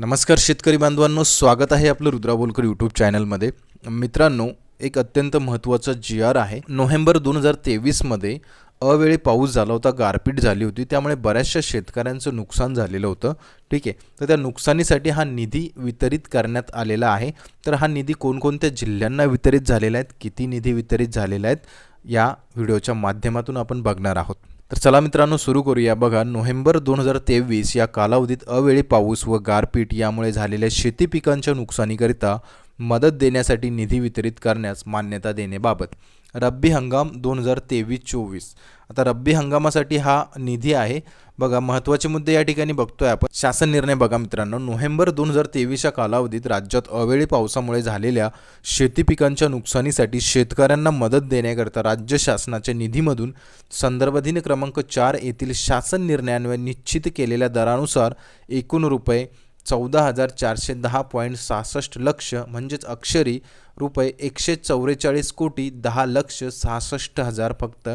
नमस्कार शेतकरी बांधवांनो स्वागत आहे आपलं रुद्रा बोलकर यूट्यूब चॅनलमध्ये मित्रांनो एक अत्यंत महत्त्वाचा जी आर आहे. नोव्हेंबर दोन हजार तेवीसमध्ये अवेळी पाऊस झाला होता गारपीट झाली होती त्यामुळे बऱ्याचशा शेतकऱ्यांचं नुकसान झालेलं होतं. ठीक आहे तर त्या नुकसानीसाठी हा निधी वितरित करण्यात आलेला आहे. तर हा निधी कोणकोणत्या जिल्ह्यांना वितरित झालेला आहे किती निधी वितरित झालेला आहेत या व्हिडिओच्या माध्यमातून आपण बघणार आहोत. तर चला मित्रांनो सुरू करूया. बघा नोव्हेंबर दोन हजार तेवीस या कालावधीत अवेळी पाऊस व गारपीट यामुळे झालेल्या शेती पिकांच्या नुकसानीकरिता मदत देण्यासाठी निधी वितरित करण्यास मान्यता देण्याबाबत रब्बी हंगाम दोन हजार तेवीस चोवीस. आता रब्बी हंगामासाठी हा निधी आहे. बघा महत्त्वाचे मुद्दे या ठिकाणी बघतोय आपण. शासन निर्णय बघा मित्रांनो. नोव्हेंबर दोन हजार तेवीसच्या कालावधीत राज्यात अवेळी पावसामुळे झालेल्या शेती पिकांच्या नुकसानीसाठी शेतकऱ्यांना मदत देण्याकरता राज्य शासनाच्या निधीमधून संदर्भधीन क्रमांक चार येथील शासन निर्णयान्वये निश्चित केलेल्या दरानुसार एकूण रुपये चौदा हजार चारशे दहा पॉईंट सहासष्ट लक्ष म्हणजेच अक्षरी रुपये एकशे चौवेचाळीस कोटी दहा लक्ष सहासष्ट हजार फक्त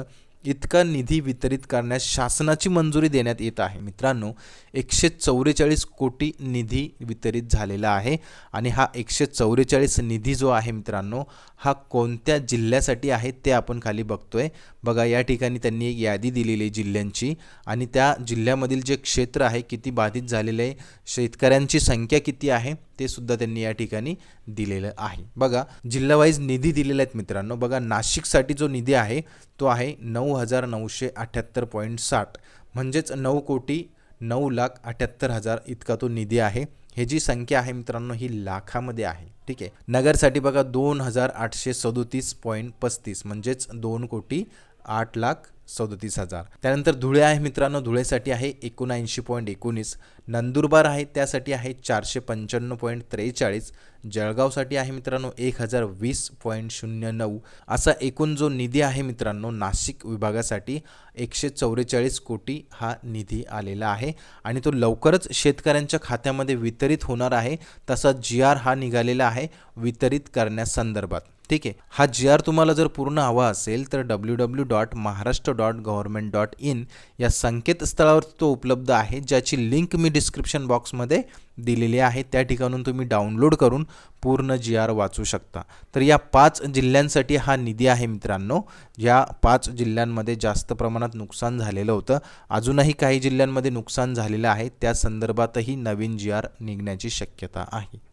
इतका निधी वितरित करण्यास शासनाची मंजुरी देण्यात येत आहे. मित्रांनो एकशे चौवेचाळीस कोटी निधी वितरित झालेला आहे आणि हा एकशे चौवेचाळीस निधी जो आहे मित्रांनो हा कोणत्या जिल्ह्यासाठी आहे ते आपण खाली बघतोय. बघा या ठिकाणी त्यांनी एक यादी दिलेली आहे जिल्ह्यांची आणि त्या जिल्ह्यामधील जे क्षेत्र आहे किती बाधित झालेले आहे शेतकऱ्यांची संख्या किती आहे ते सुद्धा त्यांनी या ठिकाणी दिलेलं आहे. बघा जिल्हावाईज निधी दिलेले आहेत मित्रांनो. बघा नाशिकसाठी जो निधी आहे तो आहे नऊ हजार नऊशे अठ्ठ्याहत्तर पॉईंट साठ. म्हणजेच नऊ कोटी नऊ लाख अठ्ठ्याहत्तर हजार इतका तो निधी आहे. हे जी संख्या आहे मित्रांनो ही लाखामध्ये आहे. ठीक आहे? नगरसाठी बघा दोन हजार आठशे सदोतीस पॉईंट पस्तीस. म्हणजेच दोन कोटी आठ लाख सदतीस हजार. त्यानंतर धुळे आहे मित्रांनो धुळेसाठी आहे एकोणऐंशी पॉईंट एकोणीस. नंदुरबार आहे त्यासाठी आहे चारशे पंच्याण्णव पॉईंट त्रेचाळीस. जळगावसाठी आहे मित्रांनो एक हजार वीस पॉईंट शून्य नऊ. असा एकूण जो निधी आहे मित्रांनो नाशिक विभागासाठी एकशे चौवेचाळीस कोटी हा निधी आलेला आहे. आणि तो लवकरच शेतकऱ्यांच्या खात्यामध्ये वितरित होणार आहे. तसा जी आर हा निघालेला आहे वितरित करण्यासंदर्भात. ठीक आहे. हा जी आर तुम्हाला जर पूर्ण हवा असेल तर W W dot Maharashtra dot government dot in या संकेतस्थळावर तो उपलब्ध आहे ज्याची लिंक मी डिस्क्रिप्शन बॉक्समध्ये दिलेली आहे. त्या ठिकाणून तुम्ही डाउनलोड करून पूर्ण जी आर वाचू शकता. तर या पाच जिल्ह्यांसाठी हा निधी आहे मित्रांनो. या पाच जिल्ह्यांमध्ये जास्त प्रमाणात नुकसान झालेलं होतं. अजूनही काही जिल्ह्यांमध्ये नुकसान झालेलं आहे. त्या संदर्भातही नवीन जी आर निघण्याची शक्यता आहे.